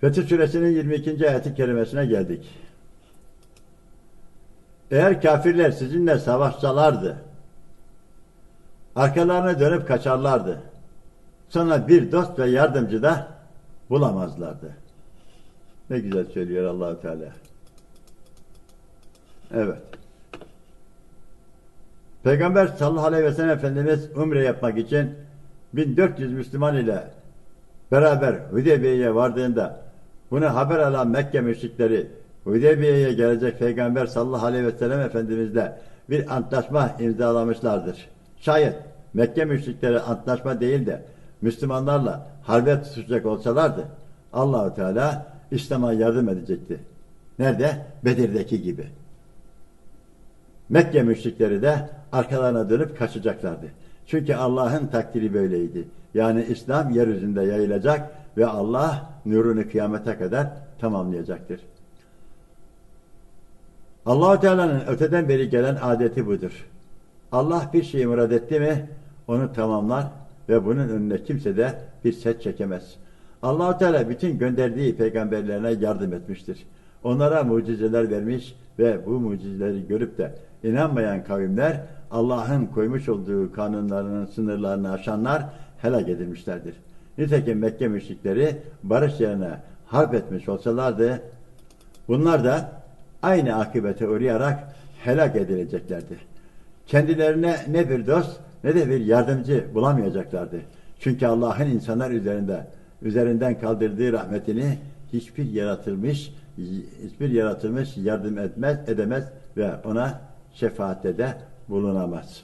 Fetih Suresinin 22. ayeti kerimesine geldik. Eğer kafirler sizinle savaşsalardı, arkalarına dönüp kaçarlardı. Sonra bir dost ve yardımcı da bulamazlardı. Ne güzel söylüyor Allahu Teala. Evet. Peygamber sallallahu aleyhi ve sellem Efendimiz umre yapmak için 1400 Müslüman ile beraber Hudeybiye'ye vardığında bunu haber alan Mekke müşrikleri Hudeybiye'ye gelecek Peygamber sallallahu aleyhi ve sellem Efendimizle bir antlaşma imzalamışlardır. Şayet Mekke müşrikleri antlaşma değil de Müslümanlarla harbe tutacak olsalardı Allahu Teala İslam'a yardım edecekti. Nerede? Bedir'deki gibi. Mekke müşrikleri de arkalarına dönüp kaçacaklardı. Çünkü Allah'ın takdiri böyleydi. Yani İslam yeryüzünde yayılacak ve Allah nurunu kıyamete kadar tamamlayacaktır. Allahu Teala'nın öteden beri gelen adeti budur. Allah bir şeyi murad etti mi onu tamamlar ve bunun önüne kimse de bir set çekemez. Allahu Teala bütün gönderdiği peygamberlerine yardım etmiştir. Onlara mucizeler vermiş ve bu mucizeleri görüp de inanmayan kavimler Allah'ın koymuş olduğu kanunlarının sınırlarını aşanlar helak edilmişlerdir. Nitekim Mekke müşrikleri barış yerine harp etmiş olsalardı bunlar da aynı akıbete uğrayarak helak edileceklerdi. Kendilerine ne bir dost ne de bir yardımcı bulamayacaklardı. Çünkü Allah'ın insanlar üzerinde üzerinden kaldırdığı rahmetini hiçbir yaratılmış hiçbir yaratılmış yardım etmez edemez ve ona şefaatte de bulunamaz.